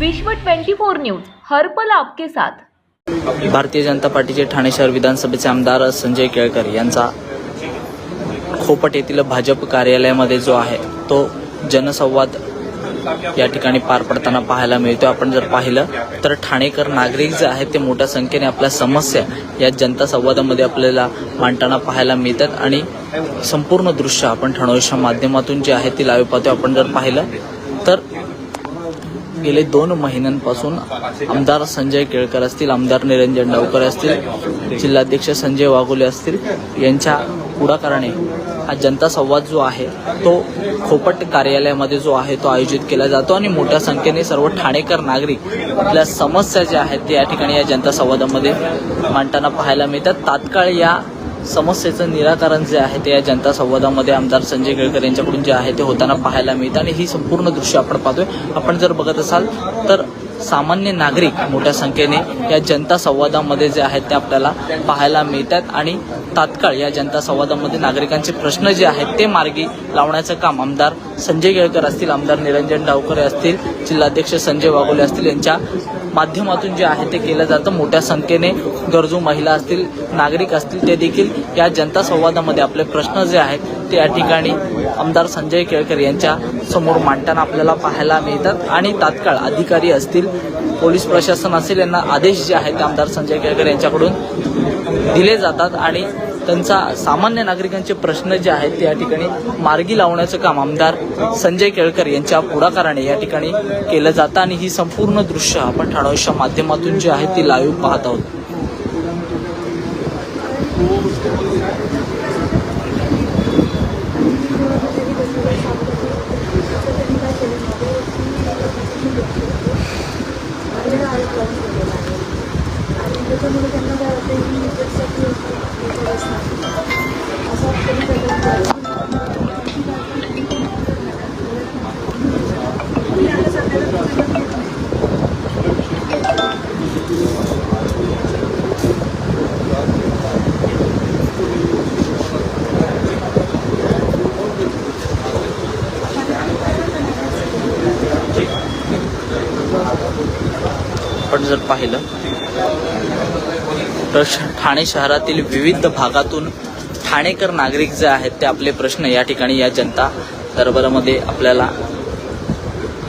विश्व 24 न्यूज हरपल आपके साथ. भारतीय जनता पार्टीचे ठाणे शहर विधानसभेचे आमदार संजय केळकर यांचा खोपट येथील भाजप कार्यालयामध्ये जो आहे तो जनसंवाद या ठिकाणी पार पडताना पाहायला मिळतो. आपण जर पाहिलं तर ठाणेकर नागरिक जे आहेत ते मोठ्या संख्येने आपल्या समस्या या जनता संवादामध्ये आपल्याला मांडताना पाहायला मिळतात. आणि संपूर्ण दृश्य आपण ठाणोच्या माध्यमातून जे आहे ते लावी पाहतो आपण जर पाहिलं गेले दोन महिन्यांपासून आमदार संजय केळकर असतील आमदार निरंजन डावकर असतील जिल्हाध्यक्ष संजय वाघोले असतील यांच्या पुढाकाराने हा जनता संवाद जो आहे तो खोपट कार्यालयामध्ये जो आहे तो आयोजित केला जातो आणि मोठ्या संख्येने सर्व ठाणेकर नागरिक आपल्या समस्या ज्या आहेत त्या ठिकाणी या जनता संवादामध्ये मांडताना पाहायला मिळतात. तात्काळ या समस्येचं निराकरण जे आहे ते या जनता संवादामध्ये आमदार संजय केळकर यांच्याकडून जे आहे ते होताना पाहायला मिळतं आणि ही संपूर्ण दृश्य आपण पाहतोय. आपण जर बघत असाल तर सामान्य नागरिक मोठ्या संख्येने या जनता संवादामध्ये जे आहेत ते आपल्याला पाहायला मिळतात आणि तात्काळ या जनता संवादामध्ये नागरिकांचे प्रश्न जे आहेत ते मार्गी लावण्याचं काम आमदार संजय केळकर असतील आमदार निरंजन डावकरे असतील जिल्हाध्यक्ष संजय वाघोले असतील यांच्या माध्यमातून जे आहे ते केलं जातं. मोठ्या संख्येने गरजू महिला असतील नागरिक असतील ते देखील या जनता संवादामध्ये आपले प्रश्न जे आहेत ते या ठिकाणी आमदार संजय केळकर यांच्या समोर मांडताना आपल्याला पाहायला मिळतात. आणि तात्काळ अधिकारी असतील पोलीस प्रशासन असेल यांना आदेश जे आहेत ते आमदार संजय केळकर यांच्याकडून दिले जातात. आणि त्यांचा सामान्य नागरिकांचे प्रश्न जे आहेत ते या ठिकाणी मार्गी लावण्याचं काम आमदार संजय केळकर यांच्या पुढाकाराने या ठिकाणी केलं जातं. आणि ही संपूर्ण दृश्य आपण ठाणोच्या माध्यमातून जे आहे ती लाईव्ह पाहत आहोत. जर पाहिलं तर ठाणे शहरातील विविध भागातून ठाणेकर नागरिक जे आहेत ते आपले प्रश्न या ठिकाणी या जनता दरबारामध्ये आपल्याला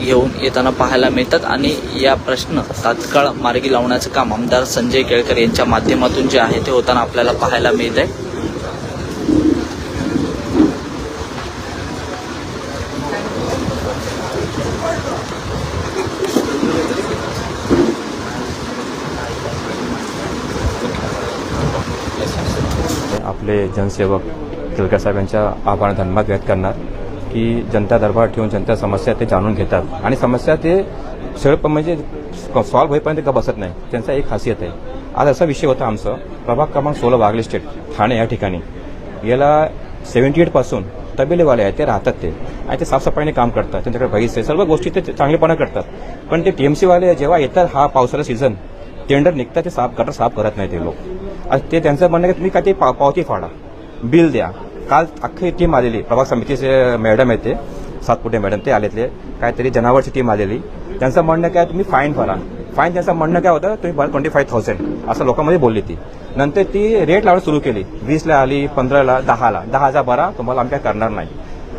घेऊन येताना पाहायला मिळतात. आणि या प्रश्न तात्काळ मार्गी लावण्याचं काम आमदार संजय केळकर यांच्या माध्यमातून जे आहे ते होताना आपल्याला पाहायला मिळत आहे आपले जनसेवक केळकर साहेब यांच्या आभार धन्यवाद व्यक्त करणार की जनता दरबार ठेवून जनता समस्या ते जाणून घेतात. आणि समस्या ते सगळं म्हणजे सॉल्व्ह होईपर्यंत का बसत नाही त्यांचा एक खासियत आहे. आज असा विषय होता आमचं प्रभाग क्रमांक सोळा वागले स्टेट ठाणे या ठिकाणी. याला सेव्हन्टी एटपासून तबेलेवाले आहेत ते राहतात ते. आणि ते साफसफाईने काम करतात त्यांच्याकडे बघितलं आहे. सर्व गोष्टी ते चांगलेपणा करतात. पण ते टीएमसीवाले जेव्हा येतात हा पावसाळा सीझन टेंडर निघतात ते साफ गटर साफ करत नाही ते लोक. ते त्यांचं म्हणणं की तुम्ही काय ते पाव- पावती फाडा. बिल द्या. काल अख्खी टीम आलेली. प्रभाग समितीचे मॅडम येते सातपुटे मॅडम ते आलेतले. काहीतरी जनावरची टीम आलेली. त्यांचं म्हणणं काय तुम्ही फाईन भरा. फाईन त्यांचं म्हणणं काय होतं? तुम्ही भरा ट्वेंटी फाईव्ह थाउजंड असं लोकांमध्ये बोलली ती. नंतर ती रेट लावणं सुरू केली. वीसला आली पंधराला दहाला. दहा हजार भरा. तुम्हाला आम्ही काय करणार नाही.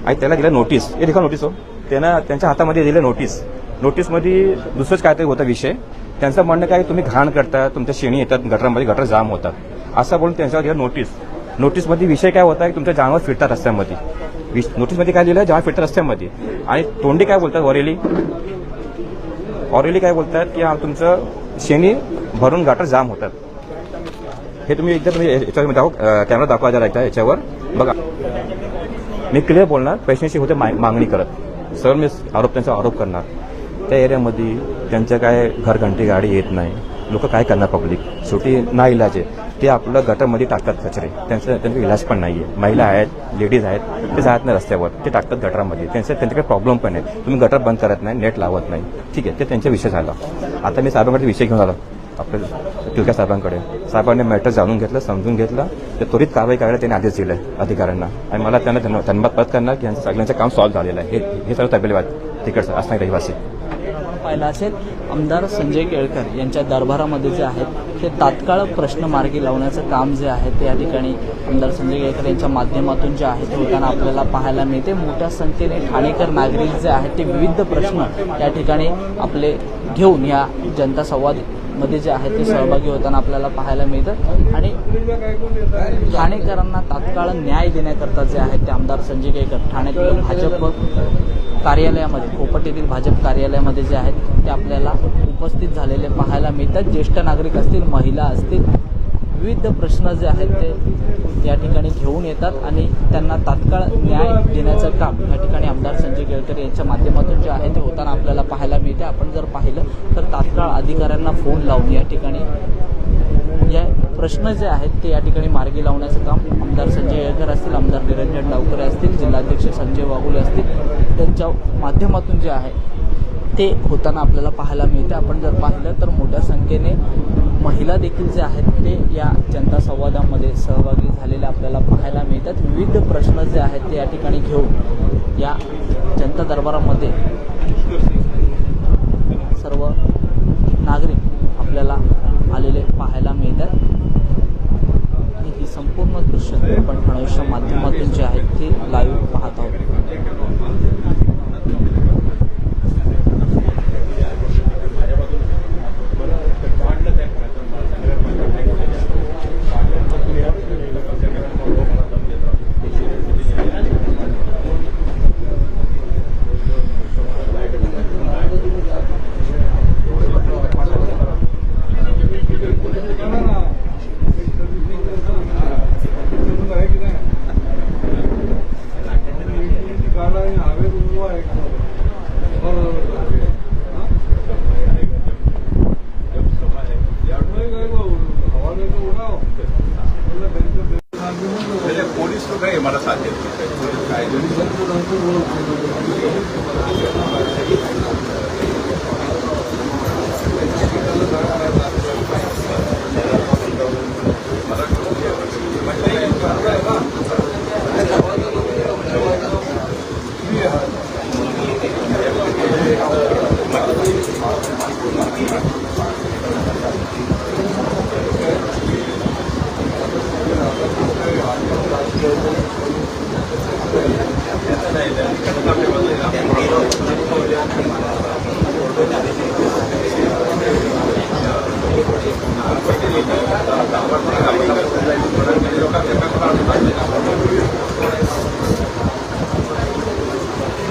आणि त्याला दिलं नोटीस हे देखा नोटीस हो. त्यांना त्यांच्या हातामध्ये दिलं नोटीस नोटीसमध्ये दुसरंच काहीतरी होता विषय. त्यांचं म्हणणं काय तुम्ही घाण करता तुमच्या शेणी येतात गटरामध्ये गटर जाम होतात. असं बोलून त्यांच्यावर दिलं नोटीस नोटीसमध्ये विषय काय होता की तुमच्या जनावर फिरतात रस्त्यामध्ये. विश- नोटीसमध्ये काय लिहिलं जनावर फिरतात रस्त्यामध्ये. आणि तोंडी काय बोलतात ऑरेली ऑरेली काय बोलतात की हा तुमचं शेणी भरून गटर जाम होतात. हे तुम्ही एकदा तुम्ही याच्यावर दाखव कॅमेरा दाखवा जरा एकदा याच्यावर. बघा. मी क्लिअर बोलणार पेशंटशी होते मा- मागणी करत. सर मी आरोप त्यांचा आरोप करणार. त्या एरियामध्ये त्यांच्या काय घरघंटी गाडी येत नाही. लोक काय करणार पब्लिक शेवटी ना इलाज आहे. ते आपलं गटरमध्ये टाकतात कचरे. त्यांचं त्यांचा इलाज पण नाही आहे महिला आहेत लेडीज आहेत ते जात नाही रस्त्यावर. ते टाकतात गटरामध्ये त्यांचं त्यांच्याकडे प्रॉब्लेम पण आहे तुम्ही गटर बंद करत नाही नेट लावत नाही. ठीक आहे. ते त्यांचा विषय झाला. आता मी साहेबांकडे विषय घेऊन आलो. आपल्या टिळका साहेबांकडे. साहेबांनी मॅटर जाणून घेतलं समजून घेतलं. ते त्वरित कारवाई करायला त्यांनी आदेश दिले अधिकाऱ्यांना. आणि मला त्यांना धन्यवाद धन्यवाद परत करणार की यांचं सगळ्यांचं काम सॉल्व्ह झालेलं आहे. हे हे सर्व तबेलेवाद. तिकडचं असणार रहिवासी. पाहिला असेल आमदार संजय केळकर यांच्या दरबारामध्ये जे आहेत ते तात्काळ प्रश्न मार्गी लावण्याचं काम जे आहे ते या ठिकाणी आमदार संजय केळकर यांच्या माध्यमातून जे आहे ते होताना आपल्याला पाहायला मिळते. मोठ्या संख्येने ठाणेकर नागरिक जे आहेत ते विविध प्रश्न या ठिकाणी आपले घेऊन या जनता संवादमध्ये जे आहे ते सहभागी होताना आपल्याला पाहायला मिळतं. आणि ठाणेकरांना तात्काळ न्याय देण्याकरता जे आहेत ते आमदार संजय केळकर ठाण्यातील भाजप कार्यालयामध्ये कोपट येथील भाजप कार्यालयामध्ये जे आहेत ते आपल्याला उपस्थित झालेले पाहायला मिळतात. ज्येष्ठ नागरिक असतील महिला असतील विविध प्रश्न जे आहेत ते या ठिकाणी घेऊन येतात आणि त्यांना तात्काळ न्याय देण्याचं काम या ठिकाणी आमदार संजय केळकर यांच्या माध्यमातून जे आहे ते होताना आपल्याला पाहायला मिळते. आपण जर पाहिलं तर तात्काळ अधिकाऱ्यांना फोन लावून या ठिकाणी प्रश्न जे आहेत ते या ठिकाणी मार्गी लावण्याचं काम आमदार संजय येळकर असतील आमदार निरंजन डावकरे असतील जिल्हाध्यक्ष संजय वाघुले असतील त्यांच्या माध्यमातून जे आहे ते होताना आपल्याला पाहायला मिळते आपण जर पाहिलं तर मोठ्या संख्येने महिला देखील जे आहेत ते या जनता संवादामध्ये सहभागी झालेले आपल्याला पाहायला मिळतात. विविध प्रश्न जे आहेत ते या ठिकाणी घेऊन या जनता दरबारामध्ये सर्व नागरिक आपल्याला आलेले पाहायला मिळतात. ही संपूर्ण दृश्य आपण माध्यमातून जे आहेत ते लाईव्ह पाहत आहोत मेरे पोलीस लोक आहे मला साथ देत नाही. पोलीस काय